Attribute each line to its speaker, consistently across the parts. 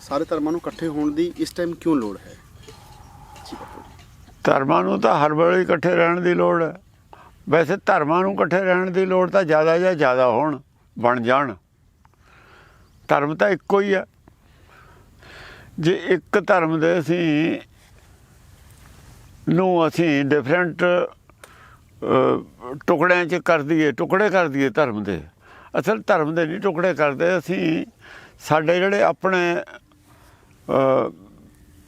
Speaker 1: ਸਾਰੇ ਧਰਮਾਂ ਨੂੰ ਇਕੱਠੇ ਹੋਣ ਦੀ ਇਸ ਟਾਈਮ ਕਿਉਂ ਲੋੜ ਹੈ?
Speaker 2: ਧਰਮਾਂ ਨੂੰ ਤਾਂ ਹਰ ਵੇਲੇ ਇਕੱਠੇ ਰਹਿਣ ਦੀ ਲੋੜ ਹੈ। ਵੈਸੇ ਧਰਮਾਂ ਨੂੰ ਇਕੱਠੇ ਰਹਿਣ ਦੀ ਲੋੜ ਤਾਂ ਜ਼ਿਆਦਾ ਜਾਂ ਜ਼ਿਆਦਾ ਹੋਣ, ਬਣ ਜਾਣ। ਧਰਮ ਤਾਂ ਇੱਕੋ ਹੀ ਹੈ। ਜੇ ਇੱਕ ਧਰਮ ਦੇ ਅਸੀਂ ਨੂੰ ਅਸੀਂ ਡਿਫਰੈਂਟ ਟੁਕੜਿਆਂ 'ਚ ਕਰ ਦਈਏ, ਟੁਕੜੇ ਕਰ ਦਈਏ ਧਰਮ ਦੇ। ਅਸਲ ਧਰਮ ਦੇ ਨਹੀਂ ਟੁਕੜੇ ਕਰਦੇ, ਅਸੀਂ ਸਾਡੇ ਜਿਹੜੇ ਆਪਣੇ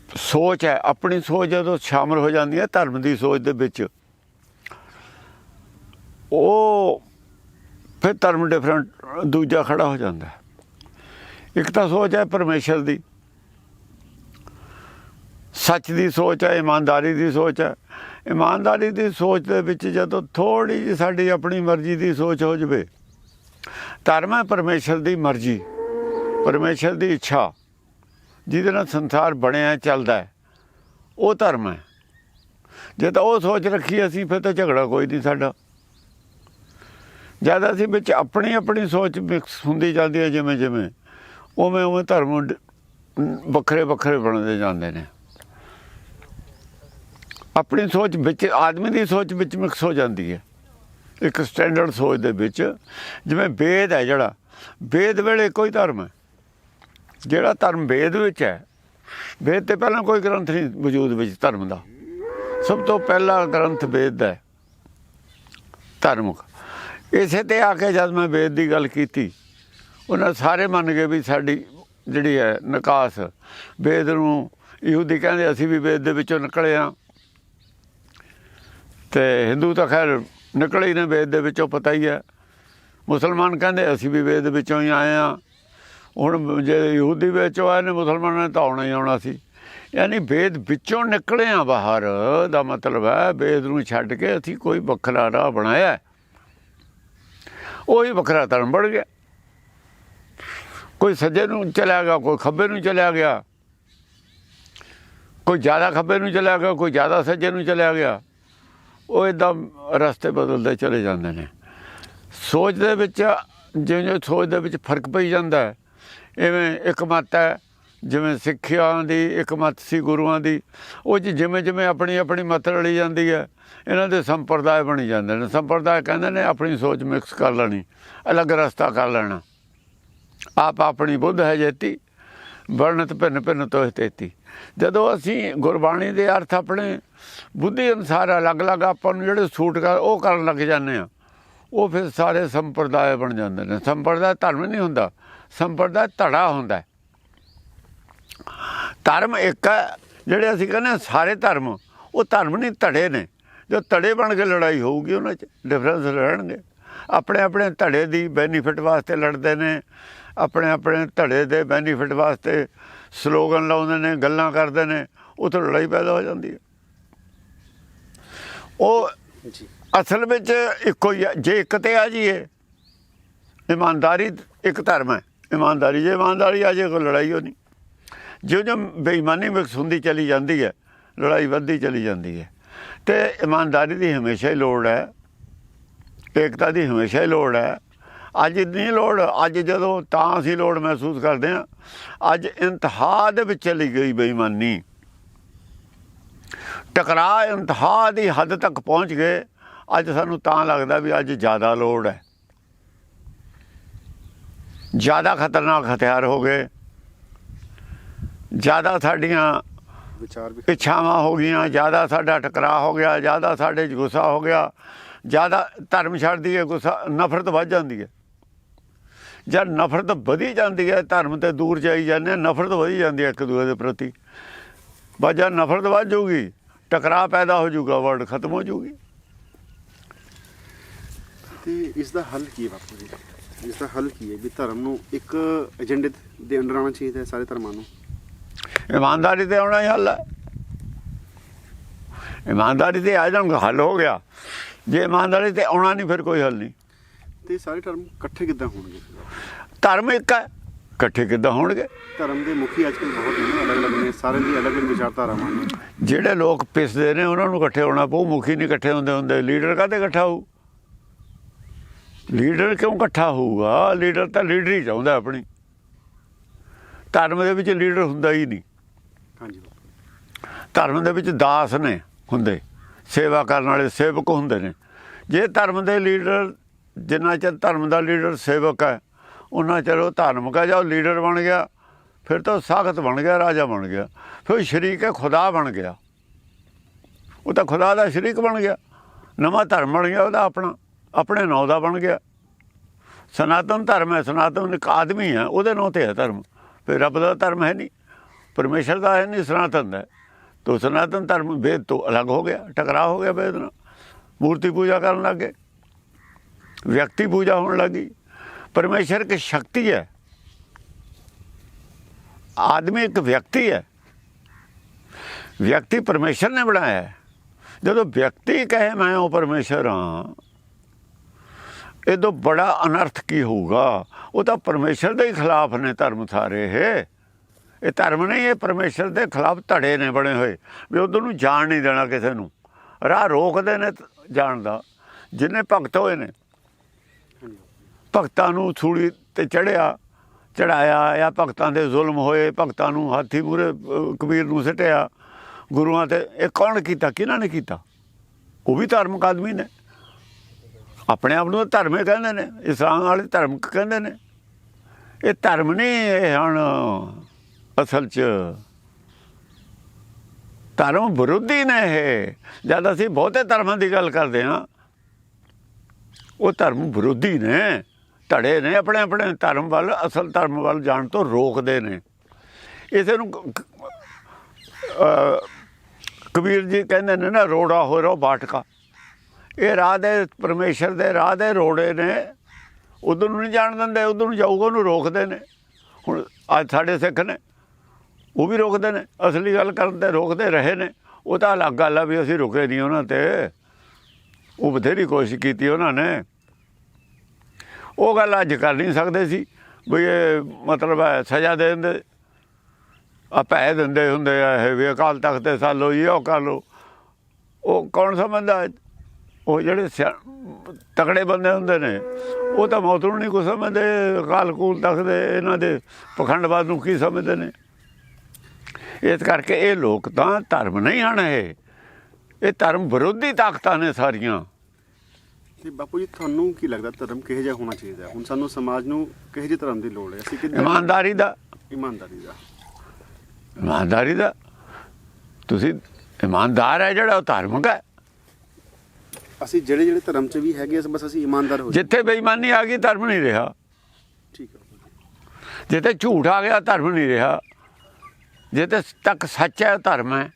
Speaker 2: ਸੋਚ ਹੈ। ਆਪਣੀ ਸੋਚ ਜਦੋਂ ਸ਼ਾਮਲ ਹੋ ਜਾਂਦੀ ਹੈ ਧਰਮ ਦੀ ਸੋਚ ਦੇ ਵਿੱਚ, ਉਹ ਫਿਰ ਧਰਮ ਡਿਫਰੈਂਟ ਦੂਜਾ ਖੜਾ ਹੋ ਜਾਂਦਾ ਇੱਕ ਤਾਂ ਸੋਚ ਹੈ ਪਰਮੇਸ਼ਰ ਦੀ। ਸੱਚ ਦੀ ਸੋਚ ਹੈ, ਇਮਾਨਦਾਰੀ ਦੀ ਸੋਚ ਹੈ। ਇਮਾਨਦਾਰੀ ਦੀ ਸੋਚ ਦੇ ਵਿੱਚ ਜਦੋਂ ਥੋੜੀ ਜਿਹੀ ਸਾਡੀ ਆਪਣੀ ਮਰਜ਼ੀ ਦੀ ਸੋਚ ਹੋ ਜਵੇ, ਧਰਮ ਹੈ ਪਰਮੇਸ਼ਰ ਦੀ ਮਰਜ਼ੀ, ਪਰਮੇਸ਼ਰ ਦੀ ਇੱਛਾ। ਜਿਹਦੇ ਨਾਲ ਸੰਸਾਰ ਬਣਿਆ ਚੱਲਦਾ ਹੈ, ਉਹ ਧਰਮ ਹੈ। ਜੇ ਤਾਂ ਉਹ ਸੋਚ ਰੱਖੀ ਅਸੀਂ, ਫਿਰ ਤਾਂ ਝਗੜਾ ਕੋਈ ਨਹੀਂ ਸਾਡਾ। ਜਦ ਅਸੀਂ ਵਿੱਚ ਆਪਣੀ ਆਪਣੀ ਸੋਚ ਮਿਕਸ ਹੁੰਦੀ ਜਾਂਦੀ ਹੈ ਜਿਵੇਂ ਜਿਵੇਂ ਉਵੇਂ ਉਵੇਂ ਧਰਮ ਵੱਖਰੇ ਵੱਖਰੇ ਬਣਦੇ ਜਾਂਦੇ ਨੇ। ਆਪਣੀ ਸੋਚ ਵਿੱਚ, ਆਦਮੀ ਦੀ ਸੋਚ ਵਿੱਚ ਮਿਕਸ ਹੋ ਜਾਂਦੀ ਹੈ। ਇੱਕ ਸਟੈਂਡਰਡ ਸੋਚ ਦੇ ਵਿੱਚ, ਜਿਵੇਂ ਵੇਦ ਹੈ ਜਿਹੜਾ, ਵੇਦ ਵੇਲੇ ਕੋਈ ਧਰਮ ਹੈ। ਜਿਹੜਾ ਧਰਮ ਵੇਦ ਵਿੱਚ ਹੈ, ਵੇਦ ਤੇ ਪਹਿਲਾਂ ਕੋਈ ਗ੍ਰੰਥ ਨਹੀਂ ਵਜੂਦ ਵਿੱਚ ਧਰਮ ਦਾ। ਸਭ ਤੋਂ ਪਹਿਲਾ ਗ੍ਰੰਥ ਵੇਦ ਦਾ ਹੈ, ਧਾਰਮਿਕ। ਇਸੇ ਤੇ ਆ ਕੇ ਜਦ ਮੈਂ ਵੇਦ ਦੀ ਗੱਲ ਕੀਤੀ, ਉਹਨਾਂ ਸਾਰੇ ਮੰਨ ਗਏ ਵੀ ਸਾਡੀ ਜਿਹੜੀ ਹੈ ਨਿਕਾਸ, ਵੇਦ ਨੂੰ ਯਹੂਦੀ ਕਹਿੰਦੇ ਅਸੀਂ ਵੀ ਵੇਦ ਦੇ ਵਿੱਚੋਂ ਨਿਕਲੇ ਆ। ਤੇ ਹਿੰਦੂ ਤਾਂ ਖੈਰ ਨਿਕਲੇ ਹੀ ਨੇ, ਵੇਦ ਦੇ ਵਿੱਚੋਂ ਪਤਾ ਹੀ ਹੈ। ਮੁਸਲਮਾਨ ਕਹਿੰਦੇ ਅਸੀਂ ਵੀ ਵੇਦ ਵਿੱਚੋਂ ਹੀ ਆਏ ਆ। ਹੁਣ ਜੇ ਯਹੂਦੀ ਵਿੱਚ ਆਏ ਨੇ, ਮੁਸਲਮਾਨਾਂ ਨੇ ਤਾਂ ਆਉਣਾ ਹੀ ਆਉਣਾ ਸੀ। ਯਾਨੀ ਵੇਦ ਵਿੱਚੋਂ ਨਿਕਲੇ ਆ ਬਾਹਰ, ਦਾ ਮਤਲਬ ਹੈ ਵੇਦ ਨੂੰ ਛੱਡ ਕੇ ਅਸੀਂ ਕੋਈ ਵੱਖਰਾ ਰਾਹ ਬਣਾਇਆ ਉਹੀ ਵੱਖਰਾ ਧਰਮ ਬਣ ਗਿਆ। ਕੋਈ ਸੱਜੇ ਨੂੰ ਚਲਿਆ ਗਿਆ, ਕੋਈ ਖੱਬੇ ਨੂੰ ਚਲਿਆ ਗਿਆ। ਕੋਈ ਜ਼ਿਆਦਾ ਖੱਬੇ ਨੂੰ ਚਲਿਆ ਗਿਆ, ਕੋਈ ਜ਼ਿਆਦਾ ਸੱਜੇ ਨੂੰ ਚਲਿਆ ਗਿਆ। ਉਹ ਇਦਾਂ ਰਸਤੇ ਬਦਲਦੇ ਚਲੇ ਜਾਂਦੇ ਨੇ। ਸੋਚ ਦੇ ਵਿੱਚ, ਜਿਵੇਂ ਜਿਵੇਂ ਸੋਚ ਦੇ ਵਿੱਚ ਫ਼ਰਕ ਪਈ ਜਾਂਦਾ ਇਵੇਂ ਇੱਕ ਮਤ ਹੈ, ਜਿਵੇਂ ਸਿੱਖਿਆ ਦੀ ਇੱਕ ਮਤ ਸੀ, ਗੁਰੂਆਂ ਦੀ, ਉਹ 'ਚ ਜਿਵੇਂ ਜਿਵੇਂ ਆਪਣੀ ਆਪਣੀ ਮਤ ਰਲੀ ਜਾਂਦੀ ਹੈ, ਇਹਨਾਂ ਦੇ ਸੰਪਰਦਾਇ ਬਣੀ ਜਾਂਦੇ ਨੇ। ਸੰਪਰਦਾਇ ਕਹਿੰਦੇ ਨੇ ਆਪਣੀ ਸੋਚ ਮਿਕਸ ਕਰ ਲੈਣੀ, ਅਲੱਗ ਰਸਤਾ ਕਰ ਲੈਣਾ। ਆਪ ਆਪਣੀ ਬੁੱਧ ਹੈ ਜੇਤੀ, ਵਰਣਤ ਭਿੰਨ ਭਿੰਨ ਤੋਹ ਤੇਤੀ। ਜਦੋਂ ਅਸੀਂ ਗੁਰਬਾਣੀ ਦੇ ਅਰਥ ਆਪਣੇ ਬੁੱਧੀ ਅਨੁਸਾਰ ਅਲੱਗ-ਅਲੱਗ ਆਪਾਂ ਨੂੰ ਜਿਹੜੇ ਸੂਟ ਕਰ ਉਹ ਕਰਨ ਲੱਗ ਜਾਂਦੇ ਆ ਉਹ ਫਿਰ ਸਾਰੇ ਸੰਪਰਦਾਇ ਬਣ ਜਾਂਦੇ ਨੇ। ਸੰਪਰਦਾਇ ਧਰਮ ਨਹੀਂ ਹੁੰਦਾ ਸੰਪਰਦਾਇ ਧੜਾ ਹੁੰਦਾ। ਧਰਮ ਇੱਕ ਹੈ ਜਿਹੜੇ ਅਸੀਂ ਕਹਿੰਦੇ ਸਾਰੇ ਧਰਮ ਉਹ ਧਰਮ ਨਹੀਂ ਧੜੇ ਨੇ। ਜੋ ਧੜੇ ਬਣ ਕੇ ਲੜਾਈ ਹੋਊਗੀ ਉਹਨਾਂ 'ਚ ਡਿਫਰੈਂਸ ਰਹਿਣਗੇ। ਆਪਣੇ ਆਪਣੇ ਧੜੇ ਦੀ ਬੈਨੀਫਿਟ ਵਾਸਤੇ ਲੜਦੇ ਨੇ ਆਪਣੇ ਆਪਣੇ ਧੜੇ ਦੇ ਬੈਨੀਫਿਟ ਵਾਸਤੇ ਸਲੋਗਨ ਲਾਉਂਦੇ ਨੇ ਗੱਲਾਂ ਕਰਦੇ ਨੇ ਉੱਥੇ ਲੜਾਈ ਪੈਦਾ ਹੋ ਜਾਂਦੀ ਹੈ। ਉਹ ਅਸਲ ਵਿੱਚ ਇੱਕੋ ਹੈ ਜੇ ਇੱਕ ਤੇ ਆ ਜੀਏ ਇਮਾਨਦਾਰੀ ਇੱਕ ਧਰਮ ਹੈ। ਇਮਾਨਦਾਰੀ ਜੇ, ਇਮਾਨਦਾਰੀ ਆ ਜੇ, ਕੋਈ ਲੜਾਈ ਹੋ ਨਹੀਂ ਜਿਉਂ ਜਿਉਂ ਬੇਈਮਾਨੀ ਮਿਕਸ ਹੁੰਦੀ ਚਲੀ ਜਾਂਦੀ ਹੈ, ਲੜਾਈ ਵੱਧਦੀ ਚਲੀ ਜਾਂਦੀ ਹੈ। ਤੇ ਇਮਾਨਦਾਰੀ ਦੀ ਹਮੇਸ਼ਾ ਹੀ ਲੋੜ ਹੈ। ਏਕਤਾ ਦੀ ਹਮੇਸ਼ਾ ਹੀ ਲੋੜ ਹੈ। ਅੱਜ ਨਹੀਂ ਲੋੜ, ਅੱਜ ਜਦੋਂ ਤਾਂ ਅਸੀਂ ਲੋੜ ਮਹਿਸੂਸ ਕਰਦੇ ਹਾਂ, ਅੱਜ ਇੰਤਹਾ ਦੇ ਵਿੱਚ ਚਲੀ ਗਈ ਬੇਈਮਾਨੀ। ਟਕਰਾਅ ਇੰਤਹਾ ਦੀ ਹੱਦ ਤੱਕ ਪਹੁੰਚ ਗਏ, ਅੱਜ ਸਾਨੂੰ ਤਾਂ ਲੱਗਦਾ ਵੀ ਅੱਜ ਜ਼ਿਆਦਾ ਲੋੜ ਹੈ। ਜ਼ਿਆਦਾ ਖਤਰਨਾਕ ਹਥਿਆਰ ਹੋ ਗਏ। ਜ਼ਿਆਦਾ ਸਾਡੀਆਂ
Speaker 1: ਵਿਚਾਰ ਵੀ
Speaker 2: ਇੱਛਾਵਾਂ ਹੋ ਗਈਆਂ ਜ਼ਿਆਦਾ ਸਾਡਾ ਟਕਰਾਅ ਹੋ ਗਿਆ ਜ਼ਿਆਦਾ ਸਾਡੇ 'ਚ ਗੁੱਸਾ ਹੋ ਗਿਆ ਜ਼ਿਆਦਾ ਧਰਮ ਛੱਡਦੀ ਹੈ ਗੁੱਸਾ ਨਫ਼ਰਤ ਵੱਧ ਜਾਂਦੀ ਹੈ। ਜਦ ਨਫ਼ਰਤ ਵਧੀ ਜਾਂਦੀ ਹੈ ਧਰਮ ਤੇ ਦੂਰ ਜਾਈ ਜਾਂਦੇ ਨਫ਼ਰਤ ਵਧੀ ਜਾਂਦੀ ਹੈ ਇੱਕ ਦੂਜੇ ਦੇ ਪ੍ਰਤੀ। ਬਸ ਜਦ ਨਫ਼ਰਤ ਵੱਧ ਜਾਊਗੀ ਟਕਰਾਅ ਪੈਦਾ ਹੋ ਜਾਊਗਾ ਵਰਲਡ ਖਤਮ ਹੋ ਜਾਊਗੀ।
Speaker 1: ਤੇ ਇਸ ਦਾ ਹੱਲ ਕੀ ਬਾਪੂ ਜੀ? ਇਸ ਦਾ ਹੱਲ ਕੀ ਹੈ ਵੀ ਧਰਮ ਨੂੰ ਇੱਕ ਏਜੰਡੇ ਦੇ ਅੰਡਰ ਆਉਣਾ ਚਾਹੀਦਾ ਹੈ ਸਾਰੇ ਧਰਮਾਂ ਨੂੰ?
Speaker 2: ਇਮਾਨਦਾਰੀ ਤੇ ਆਉਣਾ ਹੀ ਹੱਲ ਹੈ। ਇਮਾਨਦਾਰੀ ਤੇ ਆ ਜਾਣ ਹੱਲ ਹੋ ਗਿਆ। ਜੇ ਇਮਾਨਦਾਰੀ ਤੇ ਆਉਣਾ ਨਹੀਂ ਫਿਰ ਕੋਈ ਹੱਲ ਨਹੀਂ।
Speaker 1: ਤੇ ਸਾਰੇ ਧਰਮ ਇਕੱਠੇ ਕਿੱਦਾਂ ਹੋਣਗੇ?
Speaker 2: ਧਰਮ ਇੱਕ ਹੈ ਇਕੱਠੇ ਕਿੱਦਾਂ ਹੋਣਗੇ?
Speaker 1: ਧਰਮ ਦੇ ਮੁਖੀ ਅੱਜਕੱਲ ਬਹੁਤ ਨੇ ਅਲੱਗ-ਅਲੱਗ ਨੇ ਸਾਰਿਆਂ ਦੀ ਅਲੱਗ-ਅਲੱਗ ਵਿਚਾਰਧਾਰਾਵਾਂ ਨੇ
Speaker 2: ਜਿਹੜੇ ਲੋਕ ਪਿਸਦੇ ਨੇ ਉਹਨਾਂ ਨੂੰ ਇਕੱਠੇ ਹੋਣਾ ਪਊ ਮੁਖੀ ਨਹੀਂ ਇਕੱਠੇ ਹੁੰਦੇ ਹੁੰਦੇ ਲੀਡਰ ਕਾਹਦੇ ਇਕੱਠਾ ਹੋਊ? ਲੀਡਰ ਕਿਉਂ ਇਕੱਠਾ ਹੋਊਗਾ? ਲੀਡਰ ਤਾਂ ਲੀਡਰ ਹੀ ਚਾਹੁੰਦਾ ਆਪਣੀ। ਧਰਮ ਦੇ ਵਿੱਚ ਲੀਡਰ ਹੁੰਦਾ ਹੀ ਨਹੀਂ।
Speaker 1: ਹਾਂਜੀ
Speaker 2: ਧਰਮ ਦੇ ਵਿੱਚ ਦਾਸ ਨੇ ਹੁੰਦੇ। ਸੇਵਾ ਕਰਨ ਵਾਲੇ ਸੇਵਕ ਹੁੰਦੇ ਨੇ। ਜੇ ਧਰਮ ਦੇ ਲੀਡਰ ਜਿੰਨਾ ਚਿਰ ਧਰਮ ਦਾ ਲੀਡਰ ਸੇਵਕ ਹੈ ਉਹਨਾਂ ਚਿਰ ਉਹ ਧਾਰਮਿਕ ਹੈ ਜਾਂ ਉਹ ਲੀਡਰ ਬਣ ਗਿਆ ਫਿਰ ਤਾਂ ਸਾਖਤ ਬਣ ਗਿਆ ਰਾਜਾ ਬਣ ਗਿਆ। ਫਿਰ ਸ਼ਰੀਕ ਹੈ ਖੁਦਾ ਬਣ ਗਿਆ। ਉਹ ਤਾਂ ਖੁਦਾ ਦਾ ਸ਼ਰੀਕ ਬਣ ਗਿਆ। ਨਵਾਂ ਧਰਮ ਬਣ ਗਿਆ ਉਹਦਾ ਆਪਣਾ। ਆਪਣੇ ਨਾਂ ਦਾ ਬਣ ਗਿਆ। ਸਨਾਤਨ ਧਰਮ ਹੈ, ਸਨਾਤਨ ਇੱਕ ਆਦਮੀ ਹੈ, ਉਹਦੇ ਨਾਂ ਤੇ ਹੈ ਧਰਮ। ਫਿਰ ਰੱਬ ਦਾ ਧਰਮ ਹੈ ਨਹੀਂ, ਪਰਮੇਸ਼ਰ ਦਾ ਹੈ ਨਹੀਂ, ਸਨਾਤਨ ਦਾ ਹੈ। ਤੋ ਸਨਾਤਨ ਧਰਮ ਵੇਦ ਤੋਂ ਅਲੱਗ ਹੋ ਗਿਆ, ਟਕਰਾਅ ਹੋ ਗਿਆ ਵੇਦ ਨਾਲ। ਮੂਰਤੀ ਪੂਜਾ ਕਰਨ ਲੱਗੇ ਵਿਅਕਤੀ ਪੂਜਾ ਹੋਣ ਲੱਗੀ ਪਰਮੇਸ਼ਰ ਇੱਕ ਸ਼ਕਤੀ ਹੈ। ਆਦਮੀ ਇੱਕ ਵਿਅਕਤੀ ਹੈ। ਵਿਅਕਤੀ ਪਰਮੇਸ਼ਰ ਨੇ ਬਣਾਇਆ ਜਦੋਂ ਵਿਅਕਤੀ ਕਹੇ, ਮੈਂ ਉਹ ਪਰਮੇਸ਼ਰ ਹਾਂ ਇਹ ਤੋਂ ਬੜਾ ਅਨਰਥ ਕੀ ਹੋਊਗਾ? ਉਹ ਤਾਂ ਪਰਮੇਸ਼ਰ ਦੇ ਹੀ ਖਿਲਾਫ ਨੇ ਧਰਮ ਸਾਰੇ ਇਹ। ਇਹ ਧਰਮ ਨਹੀਂ, ਇਹ ਪਰਮੇਸ਼ਰ ਦੇ ਖਿਲਾਫ ਧੜੇ ਨੇ ਬਣੇ ਹੋਏ। ਵੀ ਉਧਰ ਨੂੰ ਜਾਣ ਨਹੀਂ ਦੇਣਾ ਕਿਸੇ ਨੂੰ। ਰਾਹ ਰੋਕਦੇ ਨੇ ਜਾਣ ਦਾ। ਜਿੰਨੇ ਭਗਤ ਹੋਏ ਨੇ, ਭਗਤਾਂ ਨੂੰ ਸੂਲੀ ਤੇ ਚੜਿਆ, ਚੜਾਇਆ, ਜਾਂ ਭਗਤਾਂ ਦੇ ਜ਼ੁਲਮ ਹੋਏ, ਭਗਤਾਂ ਨੂੰ ਹਾਥੀ ਮੂਰੇ ਕਬੀਰ ਨੂੰ ਸਟਿਆ, ਗੁਰੂਆਂ ਤੇ। ਇਹ ਕੌਣ ਕੀਤਾ? ਕਿਹਨਾਂ ਨੇ ਕੀਤਾ? ਉਹ ਵੀ ਧਾਰਮਿਕ ਆਦਮੀ ਨੇ। ਆਪਣੇ ਆਪ ਨੂੰ ਧਰਮ ਹੀ ਕਹਿੰਦੇ ਨੇ, ਇਸਲਾਮ ਵਾਲੇ ਧਰਮ ਕਹਿੰਦੇ ਨੇ। ਇਹ ਧਰਮ ਨਹੀਂ ਇਹ ਹੁਣ ਅਸਲ 'ਚ ਧਰਮ ਵਿਰੋਧੀ ਨੇ ਇਹ। ਜਦ ਅਸੀਂ ਬਹੁਤੇ ਧਰਮਾਂ ਦੀ ਗੱਲ ਕਰਦੇ ਹਾਂ, ਉਹ ਧਰਮ ਵਿਰੋਧੀ ਨੇ, ਧੜੇ ਨੇ ਆਪਣੇ ਆਪਣੇ ਧਰਮ ਵੱਲ, ਅਸਲ ਧਰਮ ਵੱਲ ਜਾਣ ਤੋਂ ਰੋਕਦੇ ਨੇ। ਇਸੇ ਨੂੰ ਕਬੀਰ ਜੀ ਕਹਿੰਦੇ ਨੇ ਨਾ, ਰੋੜਾ ਹੋ ਰੋ ਬਾਟਕਾ। ਇਹ ਰਾਹ ਦੇ ਪਰਮੇਸ਼ਰ ਦੇ ਰਾਹ ਦੇ ਰੋੜੇ ਨੇ। ਉਧਰ ਨੂੰ ਨਹੀਂ ਜਾਣ ਦਿੰਦੇ, ਉਧਰ ਨੂੰ ਜਾਊਗਾ, ਉਹਨੂੰ ਰੋਕਦੇ ਨੇ। ਹੁਣ ਅੱਜ ਸਾਡੇ ਸਿੱਖ ਨੇ, ਉਹ ਵੀ ਰੋਕਦੇ ਨੇ। ਅਸਲੀ ਗੱਲ ਕਰਨ ਤੇ ਰੋਕਦੇ ਰਹੇ ਨੇ। ਉਹ ਤਾਂ ਅਲੱਗ ਗੱਲ ਆ ਵੀ ਅਸੀਂ ਰੁਕੇ ਨਹੀਂ ਉਹਨਾਂ ਤੇ। ਉਹ ਬਥੇਰੀ ਕੋਸ਼ਿਸ਼ ਕੀਤੀ ਉਹਨਾਂ ਨੇ। ਉਹ ਗੱਲ ਅੱਜ ਕਰ ਨਹੀਂ ਸਕਦੇ ਸੀ ਵੀ ਇਹ ਮਤਲਬ ਹੈ ਸਜ਼ਾ ਦੇ ਦਿੰਦੇ। ਆ ਪੈ ਦਿੰਦੇ ਹੁੰਦੇ ਆ ਇਹ ਵੀ ਅਕਾਲ ਤਖਤ ਤੇ ਸਾਲੋ ਜੀ ਉਹ ਕਰ ਲੋ ਉਹ ਕੌਣ ਸਮਝਦਾ? ਉਹ ਜਿਹੜੇ ਤਕੜੇ ਬੰਦੇ ਹੁੰਦੇ ਨੇ ਉਹ ਤਾਂ ਮੌਤ ਨੂੰ ਨਹੀਂ ਕੁਛ ਸਮਝਦੇ ਕੂਲ ਤਖਤ ਦੇ ਇਹਨਾਂ ਦੇ ਪਖੰਡਵਾਦ ਨੂੰ ਕੀ ਸਮਝਦੇ ਨੇ? ਇਸ ਕਰਕੇ ਇਹ ਲੋਕ ਤਾਂ ਧਰਮ ਨਹੀਂ ਹਨ ਇਹ। ਇਹ ਧਰਮ ਵਿਰੋਧੀ ਤਾਕਤਾਂ ਨੇ ਸਾਰੀਆਂ।
Speaker 1: ਤੇ ਬਾਪੂ ਜੀ ਤੁਹਾਨੂੰ ਕੀ ਲੱਗਦਾ ਧਰਮ ਕਿਹੋ ਜਿਹਾ ਹੋਣਾ ਚਾਹੀਦਾ? ਹੁਣ ਸਾਨੂੰ ਸਮਾਜ ਨੂੰ ਕਿਹੋ ਜਿਹੇ ਧਰਮ ਦੀ ਲੋੜ ਹੈ? ਅਸੀਂ ਕਿੱਦਾਂ
Speaker 2: ਇਮਾਨਦਾਰੀ ਦਾ।
Speaker 1: ਇਮਾਨਦਾਰੀ ਦਾ।
Speaker 2: ਇਮਾਨਦਾਰੀ ਦਾ। ਤੁਸੀਂ ਇਮਾਨਦਾਰ ਹੈ ਜਿਹੜਾ ਉਹ ਧਾਰਮਿਕ ਹੈ।
Speaker 1: ਅਸੀਂ ਜਿਹੜੇ ਜਿਹੜੇ ਧਰਮ 'ਚ ਵੀ ਹੈਗੇ ਬਸ ਅਸੀਂ ਇਮਾਨਦਾਰ ਹੋ ਜਾਈਏ।
Speaker 2: ਜਿੱਥੇ ਬੇਈਮਾਨੀ ਆ ਗਈ ਧਰਮ ਨਹੀਂ ਰਿਹਾ।
Speaker 1: ਠੀਕ ਹੈ।
Speaker 2: ਜਿੱਥੇ ਝੂਠ ਆ ਗਿਆ ਧਰਮ ਨਹੀਂ ਰਿਹਾ। ਜਿੱਥੇ ਤੱਕ ਸੱਚ ਹੈ ਧਰਮ ਹੈ।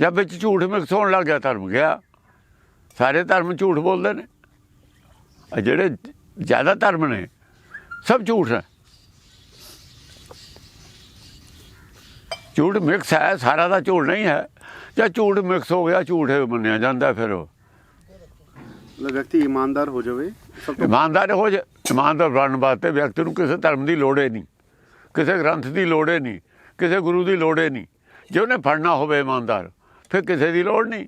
Speaker 2: ਜਦ ਵਿੱਚ ਝੂਠ ਮਿਕਸ ਹੋਣ ਲੱਗ ਗਿਆ ਧਰਮ ਗਿਆ। ਸਾਰੇ ਧਰਮ ਝੂਠ ਬੋਲਦੇ ਨੇ। ਆ ਜਿਹੜੇ ਜ਼ਿਆਦਾ ਧਰਮ ਨੇ ਸਭ ਝੂਠ ਹੈ ਝੂਠ ਮਿਕਸ ਹੈ ਸਾਰਾ ਦਾ ਝੂਠ ਨਹੀਂ ਹੈ। ਜਾਂ ਝੂਠ ਮਿਕਸ ਹੋ ਗਿਆ ਝੂਠ ਮੰਨਿਆ ਜਾਂਦਾ ਫਿਰ ਉਹ।
Speaker 1: ਵਿਅਕਤੀ ਇਮਾਨਦਾਰ ਹੋ ਜਾਵੇ ਸਭ ਤੋਂ
Speaker 2: ਇਮਾਨਦਾਰ ਹੋ ਜਾ ਇਮਾਨਦਾਰ ਬਣਨ ਵਾਸਤੇ ਵਿਅਕਤੀ ਨੂੰ ਕਿਸੇ ਧਰਮ ਦੀ ਲੋੜ ਹੀ ਨਹੀਂ ਕਿਸੇ ਗ੍ਰੰਥ ਦੀ ਲੋੜ ਹੀ ਨਹੀਂ ਕਿਸੇ ਗੁਰੂ ਦੀ ਲੋੜ ਹੀ ਨਹੀਂ। ਜੇ ਉਹਨੇ ਫੜਨਾ ਹੋਵੇ ਇਮਾਨਦਾਰ ਫਿਰ ਕਿਸੇ ਦੀ ਲੋੜ ਨਹੀਂ।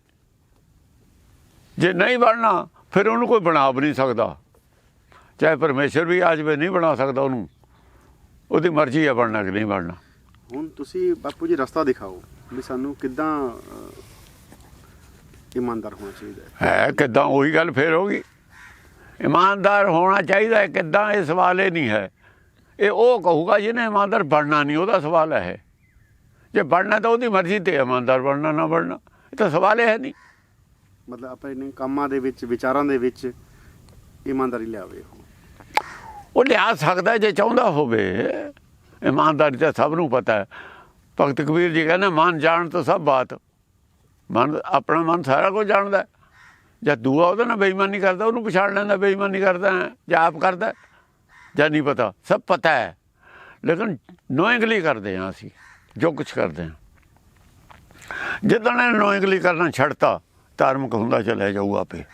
Speaker 2: ਜੇ ਨਹੀਂ ਬਣਨਾ ਫਿਰ ਉਹਨੂੰ ਕੋਈ ਬਣਾ ਵੀ ਨਹੀਂ ਸਕਦਾ। ਚਾਹੇ ਪਰਮੇਸ਼ਰ ਵੀ ਆ ਜਾਵੇ ਨਹੀਂ ਬਣਾ ਸਕਦਾ ਉਹਨੂੰ। ਉਹਦੀ ਮਰਜ਼ੀ ਹੈ ਬਣਨਾ ਕਿ ਨਹੀਂ ਬਣਨਾ।
Speaker 1: ਹੁਣ ਤੁਸੀਂ ਬਾਪੂ ਜੀ ਰਸਤਾ ਦਿਖਾਓ ਵੀ ਸਾਨੂੰ ਕਿੱਦਾਂ ਇਮਾਨਦਾਰ ਹੋਣਾ ਚਾਹੀਦਾ ਹੈ।
Speaker 2: ਹੈ ਕਿਦਾਂ ਉਹੀ ਗੱਲ ਫੇਰ ਹੋਗੀ ਇਮਾਨਦਾਰ ਹੋਣਾ ਚਾਹੀਦਾ ਹੈ ਕਿਦਾਂ ਇਹ ਸਵਾਲ ਇਹ ਨਹੀਂ ਹੈ। ਇਹ ਉਹ ਕਹੂਗਾ ਜਿਹਨੇ ਇਮਾਨਦਾਰ ਬਣਨਾ ਨਹੀਂ ਉਹਦਾ ਸਵਾਲ ਹੈ। ਜੇ ਬਣਨਾ ਤਾਂ ਉਹਦੀ ਮਰਜ਼ੀ ਤੇ ਹੈ, ਇਮਾਨਦਾਰ ਬਣਨਾ ਨਾ ਬਣਨਾ ਇਹ ਤਾਂ ਸਵਾਲ ਹੀ ਹੈ ਨਹੀਂ।
Speaker 1: ਮਤਲਬ ਆਪਣੇ ਕੰਮਾਂ ਦੇ ਵਿੱਚ ਵਿਚਾਰਾਂ ਦੇ ਵਿੱਚ ਇਮਾਨਦਾਰੀ ਲਿਆਵੇ ਉਹ।
Speaker 2: ਉਹ ਲਿਆ ਸਕਦਾ ਜੇ ਚਾਹੁੰਦਾ ਹੋਵੇ। ਇਮਾਨਦਾਰੀ ਤਾਂ ਸਭ ਨੂੰ ਪਤਾ ਹੈ। ਭਗਤ ਕਬੀਰ ਜੀ ਕਹਿੰਦੇ ਮਨ ਜਾਣ ਤੋਂ ਸਭ ਬਾਤ। ਮਨ, ਆਪਣਾ ਮਨ ਸਾਰਾ ਕੁਝ ਜਾਣਦਾ ਜਾਂ ਦੂਆ ਉਹਦੇ ਨਾਲ ਬੇਈਮਾਨੀ ਕਰਦਾ, ਉਹਨੂੰ ਪਛਾਣ ਲੈਂਦਾ, ਬੇਈਮਾਨੀ ਕਰਦਾ, ਜਾਂ ਆਪ ਕਰਦਾ ਜਾਂ ਨਹੀਂ ਪਤਾ, ਸਭ ਪਤਾ ਹੈ। ਲੇਕਿਨ ਨੋਇੰਗਲੀ ਕਰਦੇ ਹਾਂ ਅਸੀਂ, ਜੋ ਕੁਝ ਕਰਦੇ ਹਾਂ। ਜਿੱਦਣ ਇਹ ਨੋਇੰਗਲੀ ਕਰਨਾ ਛੱਡਤਾ, ਧਾਰਮਿਕ ਹੁੰਦਾ ਚਲੇ ਜਾਊ ਆਪੇ।